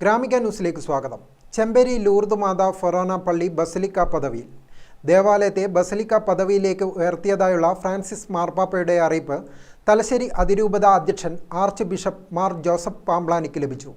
ഗ്രാമിക ന്യൂസിലേക്ക് സ്വാഗതം. ചെമ്പേരി ലൂർദ് മാതാ ഫൊറോന പള്ളി ബസലിക്ക പദവിയിൽ. ദേവാലയത്തെ ബസലിക്ക പദവിയിലേക്ക് ഉയർത്തിയതായുള്ള ഫ്രാൻസിസ് മാർപ്പാപ്പയുടെ അറിയിപ്പ് തലശ്ശേരി അതിരൂപത അധ്യക്ഷൻ ആർച്ച് ബിഷപ്പ് മാർ ജോസഫ് പാംബ്ലാനിക്ക് ലഭിച്ചു.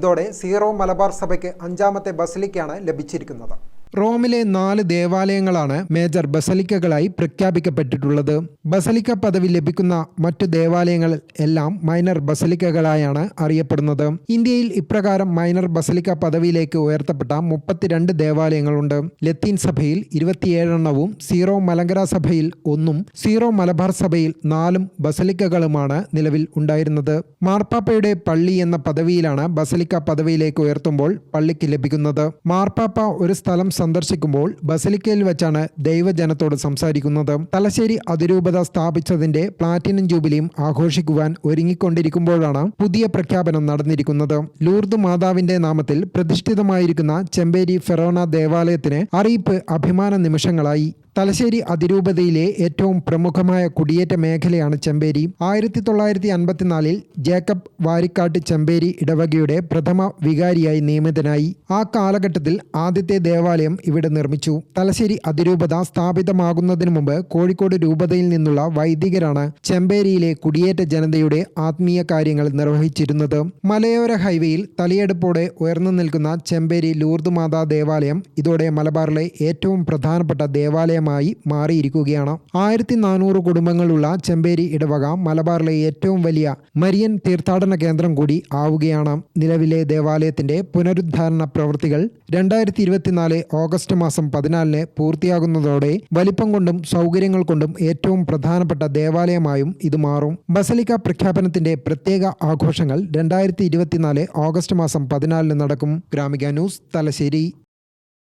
ഇതോടെ സീറോ മലബാർ സഭയ്ക്ക് അഞ്ചാമത്തെ ബസലിക്കയാണ് ലഭിച്ചിരിക്കുന്നത്. റോമിലെ നാല് ദേവാലയങ്ങളാണ് മേജർ ബസലിക്കകളായി പ്രഖ്യാപിക്കപ്പെട്ടിട്ടുള്ളത്. ബസലിക്ക പദവി ലഭിക്കുന്ന മറ്റു ദേവാലയങ്ങൾ എല്ലാം മൈനർ ബസലിക്കകളായാണ് അറിയപ്പെടുന്നത്. ഇന്ത്യയിൽ ഇപ്രകാരം മൈനർ ബസലിക്ക പദവിയിലേക്ക് ഉയർത്തപ്പെട്ട മുപ്പത്തിരണ്ട് ദേവാലയങ്ങളുണ്ട്. ലത്തീൻ സഭയിൽ ഇരുപത്തിയേഴെണ്ണവും സീറോ മലങ്കര സഭയിൽ ഒന്നും സീറോ മലബാർ സഭയിൽ നാലും ബസലിക്കകളുമാണ് നിലവിൽ ഉണ്ടായിരുന്നത്. മാർപ്പാപ്പയുടെ പള്ളി എന്ന പദവിയിലാണ് ബസലിക്ക പദവിയിലേക്ക് ഉയർത്തുമ്പോൾ പള്ളിക്ക് ലഭിക്കുന്നത്. മാർപ്പാപ്പ ഒരു സ്ഥലം സന്ദർശിക്കുമ്പോൾ ബസലിക്കയിൽ വെച്ചാണ് ദൈവജനത്തോട് സംസാരിക്കുന്നത്. തലശ്ശേരി അതിരൂപത സ്ഥാപിച്ചതിന്റെ പ്ലാറ്റിനം ജൂബിലിയും ആഘോഷിക്കുവാൻ ഒരുങ്ങിക്കൊണ്ടിരിക്കുമ്പോഴാണ് പുതിയ പ്രഖ്യാപനം നടന്നിരിക്കുന്നത്. ലൂർദ് മാതാവിന്റെ നാമത്തിൽ പ്രതിഷ്ഠിതമായിരിക്കുന്ന ചെമ്പേരി ഫെറോണ ദേവാലയത്തിന് അറിയിപ്പ് അഭിമാന നിമിഷങ്ങളായി. തലശ്ശേരി അതിരൂപതയിലെ ഏറ്റവും പ്രമുഖമായ കുടിയേറ്റ മേഖലയാണ് ചെമ്പേരി. ആയിരത്തി തൊള്ളായിരത്തി അൻപത്തിനാലിൽ ജേക്കബ് വാരിക്കാട്ട് ചെമ്പേരി ഇടവകയുടെ പ്രഥമ വികാരിയായി നിയമിതനായി. ആ കാലഘട്ടത്തിൽ ആദ്യത്തെ ദേവാലയം ഇവിടെ നിർമ്മിച്ചു. തലശ്ശേരി അതിരൂപത സ്ഥാപിതമാകുന്നതിന് മുമ്പ് കോഴിക്കോട് രൂപതയിൽ നിന്നുള്ള വൈദികരാണ് ചെമ്പേരിയിലെ കുടിയേറ്റ ജനതയുടെ ആത്മീയ കാര്യങ്ങൾ നിർവഹിച്ചിരുന്നത്. മലയോര ഹൈവേയിൽ തലയെടുപ്പോടെ ഉയർന്നു നിൽക്കുന്ന ചെമ്പേരി ലൂർദ് മാതാ ദേവാലയം ഇതോടെ മലബാറിലെ ഏറ്റവും പ്രധാനപ്പെട്ട ദേവാലയം മായി മാറിയിരിക്കുകയാണ്. ആയിരത്തി നാനൂറ് കുടുംബങ്ങളുള്ള ചെമ്പേരി ഇടവക മലബാറിലെ ഏറ്റവും വലിയ മരിയൻ തീർത്ഥാടന കേന്ദ്രം കൂടി ആവുകയാണ്. നിലവിലെ ദേവാലയത്തിന്റെ പുനരുദ്ധാരണ പ്രവൃത്തികൾ രണ്ടായിരത്തി ഇരുപത്തിനാല് ഓഗസ്റ്റ് മാസം പതിനാലിന് പൂർത്തിയാകുന്നതോടെ വലിപ്പം കൊണ്ടും സൗകര്യങ്ങൾ കൊണ്ടും ഏറ്റവും പ്രധാനപ്പെട്ട ദേവാലയമായും ഇത് മാറും. ബസലിക്ക പ്രഖ്യാപനത്തിന്റെ പ്രത്യേക ആഘോഷങ്ങൾ രണ്ടായിരത്തി ഇരുപത്തിനാല് ഓഗസ്റ്റ് മാസം പതിനാലിന് നടക്കും. ഗ്രാമിക ന്യൂസ് തലശ്ശേരി.